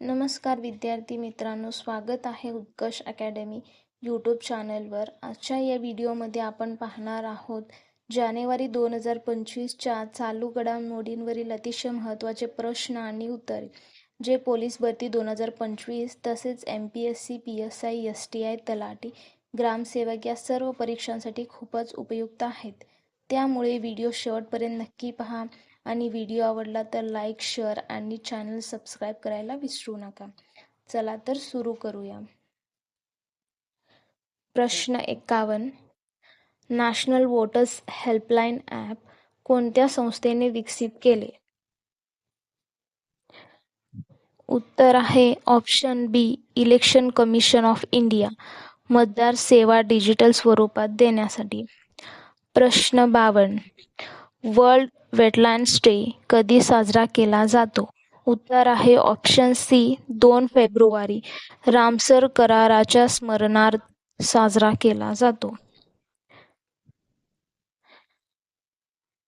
नमस्कार विद्यार्थी मित्रांनो स्वागत आहे उत्कर्ष अकॅडमी यूट्यूब चॅनलवर. आजच्या या व्हिडिओमध्ये आपण पाहणार आहोत जानेवारी दोन हजार पंचवीसच्या चालू घडामोडींवरील अतिशय महत्त्वाचे प्रश्न आणि उत्तर जे पोलीस भरती दोन हजार पंचवीस तसेच M P S C P S I S T I तलाठी ग्रामसेवक या सर्व परीक्षांसाठी खूपच उपयुक्त आहेत. त्यामुळे व्हिडिओ शेवटपर्यंत नक्की पहा. आणि व्हिडिओ आवडला तर लाईक शेअर आणि चॅनल सबस्क्राईब करायला विसरू नका. चला तर सुरू करूया. प्रश्न एक्कावन्न नॅशनल वोटर्स हेल्पलाईन ॲप कोणत्या संस्थेने विकसित केले? उत्तर आहे option B election commission of India मतदार सेवा डिजिटल स्वरूपात देण्यासाठी. प्रश्न बावन्न. वर्ल्ड वेटलँड्स डे कधी साजरा केला जातो? उत्तर आहे ऑप्शन सी दोन फेब्रुवारी. रामसर कराराच्या स्मरणार्थ साजरा केला जातो.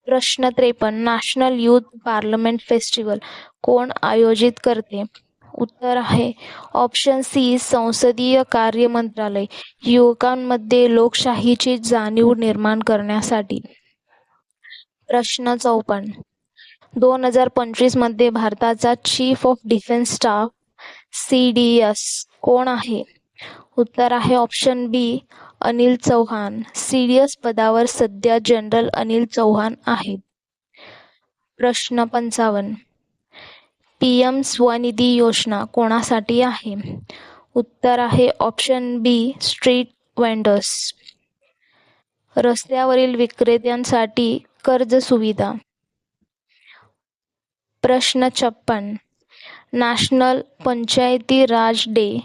प्रश्न त्रेपन्न नॅशनल युथ पार्लमेंट फेस्टिवल कोण आयोजित करते? उत्तर आहे ऑप्शन सी संसदीय कार्य मंत्रालय युवकांमध्ये लोकशाहीची जाणीव निर्माण करण्यासाठी. प्रश्न चौपन्न. दोन हजार पंचवीसमध्ये भारताचा chief of defence staff C D S कोण आहे? उत्तर आहे option B Anil Chauhan. C D S पदावर सध्या जनरल अनिल चौहान आहेत. प्रश्न पंचावन्न. पी एम स्वनिधी योजना कोणासाठी आहे? उत्तर आहे ऑप्शन बी स्ट्रीट वेंडर्स रस्त्यावरील विक्रेत्यांसाठी कर्ज सुविधा. प्रश्न छप्पन. नॅशनल पंचायती राज डे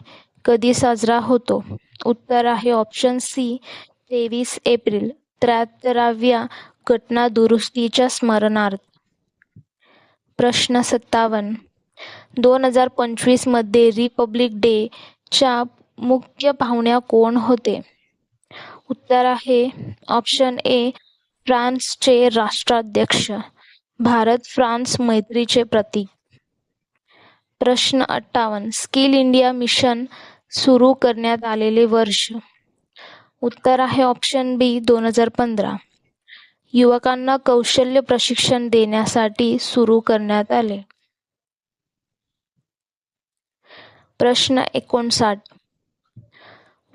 कधी साजरा होतो? उत्तर आहे ऑप्शन सी तेवीस एप्रिल त्र्याहत्तराव्या घटना दुरुस्तीच्या स्मरणार्थ. प्रश्न सत्तावन्न. दोन हजार पंचवीसमध्ये रिपब्लिक डेच्या मुख्य पाहुण्या कोण होते? उत्तर आहे ऑप्शन ए फ्रान्सचे राष्ट्राध्यक्ष भारत फ्रान्स मैत्रीचे प्रतीक. प्रश्न अठ्ठावन्न. स्किल इंडिया मिशन सुरू करण्यात आलेले वर्ष. उत्तर आहे ऑप्शन बी दोन हजार पंधरा. युवकांना कौशल्य प्रशिक्षण देण्यासाठी सुरू करण्यात आले. प्रश्न एकोणसाठ.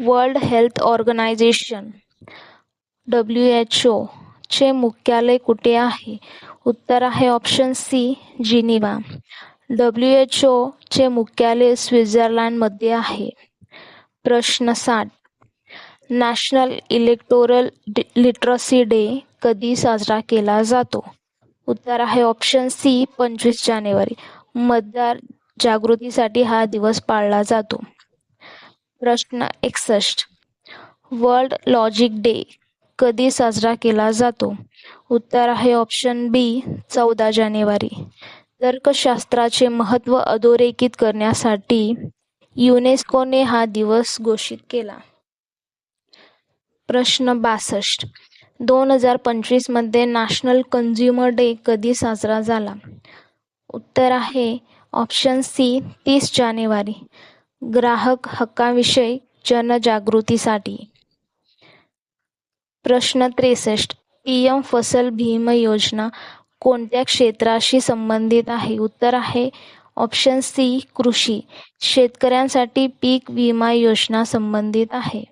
World health organization W H O चे मुख्यालय कुठे आहे? उत्तर आहे option C Geneva. W H O चे मुख्यालय स्वित्झर्लंडमध्ये आहे. प्रश्न साठ नॅशनल इलेक्टोरल लिटरसी डे कधी साजरा केला जातो? उत्तर आहे ऑप्शन सी पंचवीस जानेवारी. मतदार जागृतीसाठी हा दिवस पाळला जातो. प्रश्न एकसष्ट. वर्ल्ड लॉजिक डे कधी साजरा केला जातो? उत्तर आहे ऑप्शन बी चौदा जानेवारी. तर्कशास्त्राचे महत्त्व अधोरेखित करण्यासाठी युनेस्कोने हा दिवस घोषित केला. प्रश्न बासष्ट. दोन हजार पंचवीसमध्ये नॅशनल कन्झ्युमर डे कधी साजरा झाला? उत्तर आहे ऑप्शन सी तीस जानेवारी. ग्राहक हक्काविषयी जनजागृतीसाठी. प्रश्न त्रेसष्ट. पी एम फसल भीम योजना कोणत्या क्षेत्राशी संबंधित आहे? उत्तर आहे ऑप्शन सी कृषी. शेतकऱ्यांसाठी पीक विमा योजना संबंधित आहे.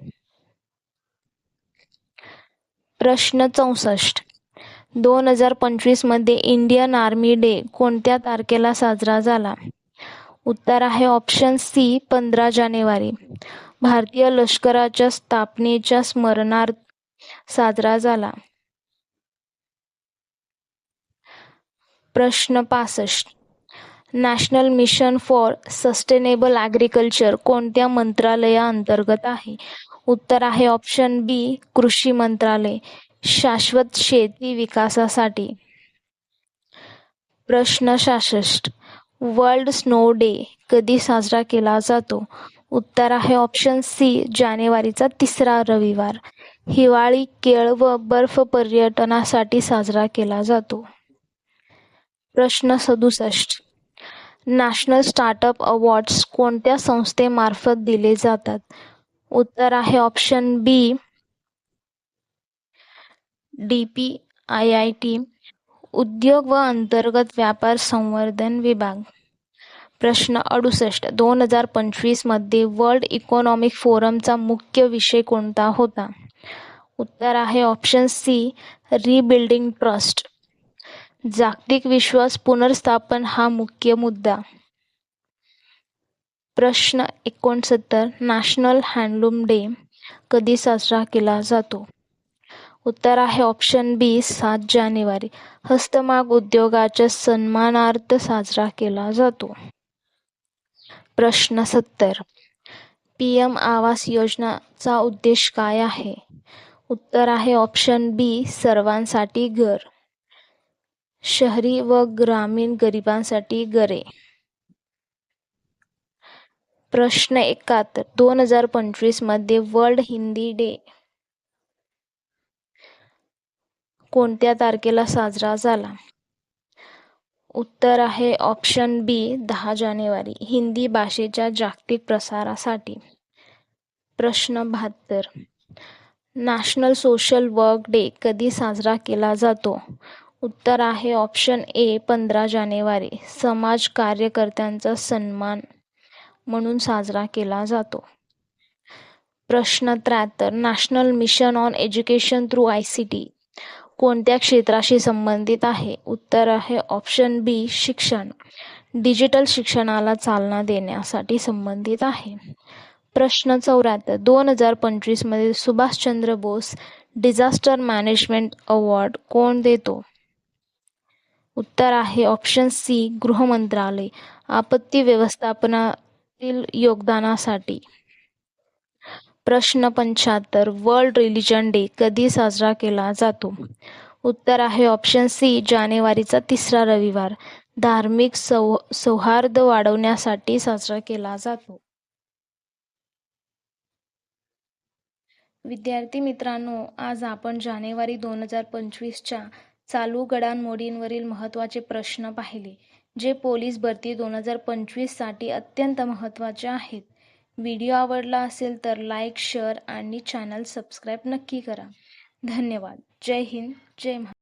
प्रश्न चौसष्ट. दोन हजार पंचवीसमध्ये इंडियन आर्मी डे कोणत्या तारखेला साजरा झाला? उत्तर आहे ऑप्शन सी पंधरा जानेवारी. भारतीय लष्कराच्या स्थापनेच्या स्मरणार्थ साजरा झाला. प्रश्न पासष्ट. National mission for sustainable agriculture कोणत्या मंत्रालयाअंतर्गत आहे? उत्तर आहे ऑप्शन बी कृषी मंत्रालय. शाश्वत शेती विकासासाठी. प्रश्न सहासष्ट. वर्ल्ड स्नो डे कधी साजरा केला जातो? उत्तर आहे ऑप्शन सी जानेवारीचा तिसरा रविवार. हिवाळी केळ व बर्फ पर्यटनासाठी साजरा केला जातो. प्रश्न सदुसष्ट. नॅशनल स्टार्टअप अवॉर्ड्स कोणत्या संस्थेमार्फत दिले जातात? उत्तर आहे option B D P I I T उद्योग व अंतर्गत व्यापार संवर्धन विभाग. प्रश्न अडुसष्ट. दोन हजार पंचवीसमध्ये वर्ल्ड इकॉनॉमिक फोरमचा मुख्य विषय कोणता होता? उत्तर आहे ऑप्शन सी रिबिल्डिंग ट्रस्ट जागतिक विश्वास पुनर्स्थापन हा मुख्य मुद्दा. प्रश्न एकोणसत्तर नॅशनल हँडलूम डे कधी साजरा केला जातो? उत्तर आहे ऑप्शन बी सात जानेवारी हस्तमाग उद्योगाच्या सन्मानार्थ साजरा केला जातो. प्रश्न सत्तर पी एम आवास योजनाचा उद्देश काय आहे? उत्तर आहे ऑप्शन बी सर्वांसाठी घर. शहरी व ग्रामीण गरिबांसाठी घरे. प्रश्न एकाहत्तर दोन हजार पंचवीसमध्ये वर्ल्ड हिंदी डे कोणत्या तारखेला साजरा झाला? उत्तर आहे ऑप्शन बी दहा जानेवारी हिंदी भाषेच्या जागतिक प्रसारासाठी. प्रश्न बहात्तर नॅशनल सोशल वर्क डे कधी साजरा केला जातो? उत्तर आहे ऑप्शन ए पंधरा जानेवारी. समाज कार्यकर्त्यांचा सन्मान म्हणून साजरा केला जातो. प्रश्न त्र्याहत्तर national mission on education through I C T. कोणत्या क्षेत्राशी संबंधित आहे? उत्तर आहे ऑप्शन बी शिक्षण. डिजिटल शिक्षणाला चालना देण्यासाठी संबंधित आहे. प्रश्न चौऱ्याहत्तर. दोन हजार पंचवीसमध्ये Subhash Chandra Bose disaster management award कोण देतो? उत्तर आहे ऑप्शन सी गृह मंत्रालय. आपत्ती व्यवस्थापनातील योगदानासाठी. प्रश्न पंच्याहत्तर वर्ल्ड रिलिजन डे कधी साजरा केला जातो? उत्तर आहे ऑप्शन सी जानेवारीचा तिसरा रविवार. धार्मिक सौ सौहार्द वाढवण्यासाठी साजरा केला जातो. विद्यार्थी मित्रांनो आज आपण जानेवारी दोन हजार पंचवीसच्या चालू घडामोडींवरील महत्त्वाचे प्रश्न पाहिले जे पोलीस भरती दोन हजार पंचवीससाठी अत्यंत महत्त्वाचे आहेत. व्हिडिओ आवडला असेल तर लाईक शेअर आणि चॅनल सबस्क्राईब नक्की करा. धन्यवाद. जय हिंद. जय महा